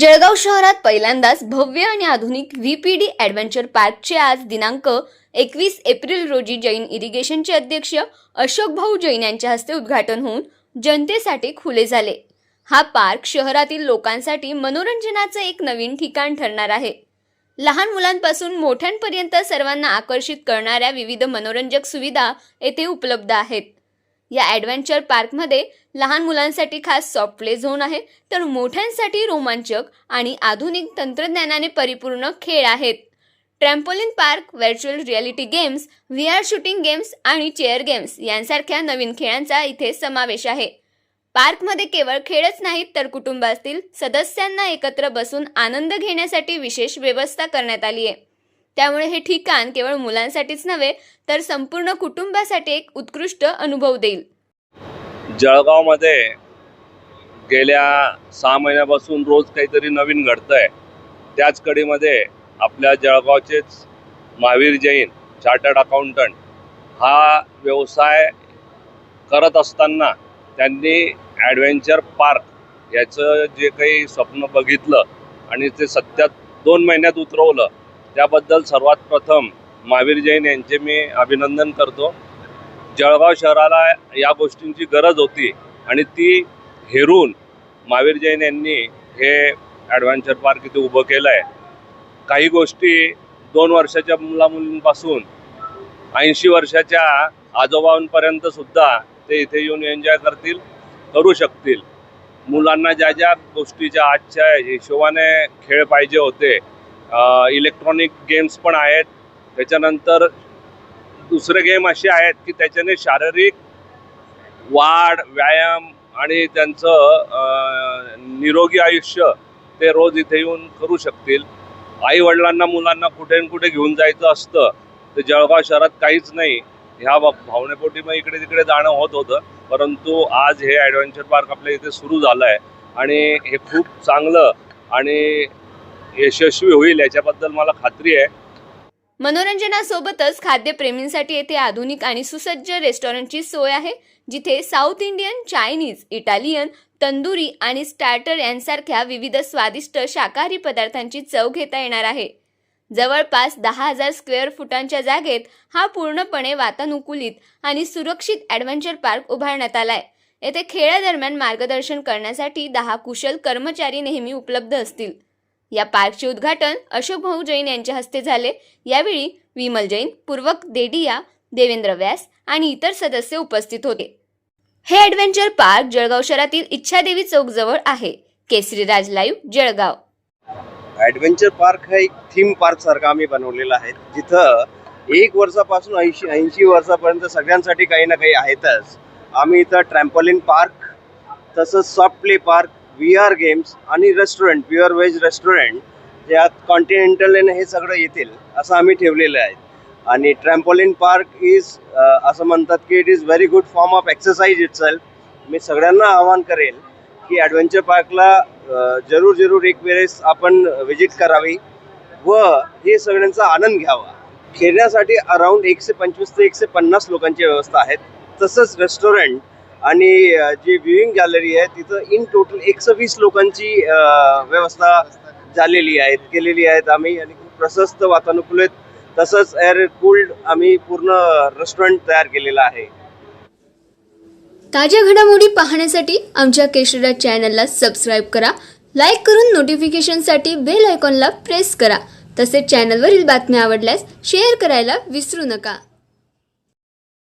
जळगाव शहरात पहिल्यांदाच भव्य आणि आधुनिक व्ही पी डी ॲडव्हेंचर पार्कचे आज दिनांक एकवीस एप्रिल रोजी जैन इरिगेशनचे अध्यक्ष अशोक भाऊ जैन यांच्या हस्ते उद्घाटन होऊन जनतेसाठी खुले झाले. हा पार्क शहरातील लोकांसाठी मनोरंजनाचं एक नवीन ठिकाण ठरणार आहे. लहान मुलांपासून मोठ्यांपर्यंत सर्वांना आकर्षित करणाऱ्या विविध मनोरंजक सुविधा येथे उपलब्ध आहेत. या ॲडव्हेंचर पार्कमध्ये लहान मुलांसाठी खास सॉफ्ट प्ले झोन आहे तर मोठ्यांसाठी रोमांचक आणि आधुनिक तंत्रज्ञानाने परिपूर्ण खेळ आहेत. Trampoline park virtual reality games V R shooting games आणि चेअर गेम्स यांसारख्या नवीन खेळांचा इथे समावेश आहे. पार्कमध्ये केवळ खेळच नाहीत तर कुटुंबातील सदस्यांना एकत्र बसून आनंद घेण्यासाठी विशेष व्यवस्था करण्यात आली आहे. त्यामुळे हे ठिकाण केवळ मुलांसाठीच नव्हे तर संपूर्ण कुटुंबासाठी एक उत्कृष्ट अनुभव देईल. जळगावमध्ये गेल्या सहा महिन्यापासून रोज काहीतरी नवीन घडतंय. आहे त्याच कडीमध्ये आपल्या जळगावचेच महावीर जैन चार्टर्ड अकाउंटंट हा व्यवसाय करत असताना त्यांनी ॲडव्हेंचर पार्क याचं जे काही स्वप्न बघितलं आणि ते सध्या दोन महिन्यात उतरवलं त्याबद्दल सर्वात प्रथम महावीर जैन यांचे मी अभिनंदन करतो. जळगाव शहराला या गोष्टींची गरज होती आणि ती हेरून महावीर जैन यांनी हे ॲडव्हेंचर पार्क इथे उभं केलं आहे काही गोष्टी दोन वर्षाच्या मुलामुलींपासून ऐंशी वर्षाच्या आजोबांपर्यंत सुद्धा ते इथे येऊन एन्जॉय करतील करू शकतील. मुलांना ज्या ज्या गोष्टीच्या आजच्या हिशोबाने खेळ पाहिजे होते इलेक्ट्रॉनिक गेम्स पण आहेत. त्याच्यानंतर दुसरे गेम असे आहेत की त्याच्याने शारीरिक वाढ व्यायाम आणि त्यांचं निरोगी आयुष्य ते रोज इथे येऊन करू शकतील. आई वडिलांना मुलांना कुठे न कुठे घेऊन जायचं असतं. तर जळगाव शहरात काहीच नाही. ह्या भावनेपोटी मग इकडे तिकडे जाणं होत होतं. परंतु आज हे ॲडव्हेंचर पार्क आपल्या इथे सुरू झालं आहे आणि हे खूप चांगलं आणि यशस्वी होईल याच्याबद्दल मला खात्री आहे. मनोरंजनासोबतच खाद्यप्रेमींसाठी येथे आधुनिक आणि सुसज्ज रेस्टॉरंटची सोय आहे जिथे South Indian Chinese Italian tandoori आणि स्टार्टर यांसारख्या विविध स्वादिष्ट शाकाहारी पदार्थांची चव घेता येणार आहे. जवळपास दहा हजार स्क्वेअर फुटांच्या जागेत हा पूर्णपणे वातानुकूलित आणि सुरक्षित ॲडव्हेंचर पार्क उभारण्यात आलाय. येथे खेळादरम्यान मार्गदर्शन करण्यासाठी दहा कुशल कर्मचारी नेहमी उपलब्ध असतील. या पार्कचे उद्घाटन अशोक भाऊ जैन यांच्या हस्ते झाले. यावेळी विमल जैन पूर्वक देडिया देवेंद्र व्यास आणि इतर सदस्य उपस्थित होते. हे ॲडव्हेंचर पार्क जळगाव शहरातील इच्छादेवी चौक जवळ आहे. Kesariraj live Jalgaon. Adventure park हा एक थीम पार्क सारखा आम्ही बनवलेला आहे. जिथं एक वर्षापासून ऐंशी ऐंशी वर्षापर्यंत सगळ्यांसाठी काही ना काही आहेतच. आम्ही इथं ट्रॅम्पॉलिन पार्क तसंच soft play park V R games आणि रेस्टॉरंट प्युअर व्हेज रेस्टॉरंट ज्यात कॉन्टिनेंटल हे सगळं येतील असं आम्ही ठेवलेलं आहे. आणि ट्रॅम्पोलिन पार्क इज असं म्हणतात की it is very good form of exercise it मी सगळ्यांना आवाहन करेल की ॲडव्हेंचर पार्कला जरूर जरूर एक वेळेस आपण व्हिजिट करावी व हे सगळ्यांचा आनंद घ्यावा. खेळण्यासाठी अराऊंड एकशे पंचवीस ते एकशे पन्नास लोकांची व्यवस्था आहेत. तसंच रेस्टॉरंट आणि जी व्ह्युईंग गॅलरी आहे तिथं इन टोटल एकशे वीस लोकांची व्यवस्था झालेली आहेत केलेली आहेत आम्ही. आणि खूप प्रशस्त वातानुकूलित तसंच एअर कूल्ड आम्ही पूर्ण रेस्टॉरंट तयार केलेलं आहे. ताज्या घडामोडी पाहण्यासाठी आमच्या केशरीराज चॅनलला सबस्क्राईब करा. लाईक करून नोटिफिकेशनसाठी बेल आयकॉनला प्रेस करा. तसेच चॅनलवरील बातम्या आवडल्यास शेअर करायला विसरू नका.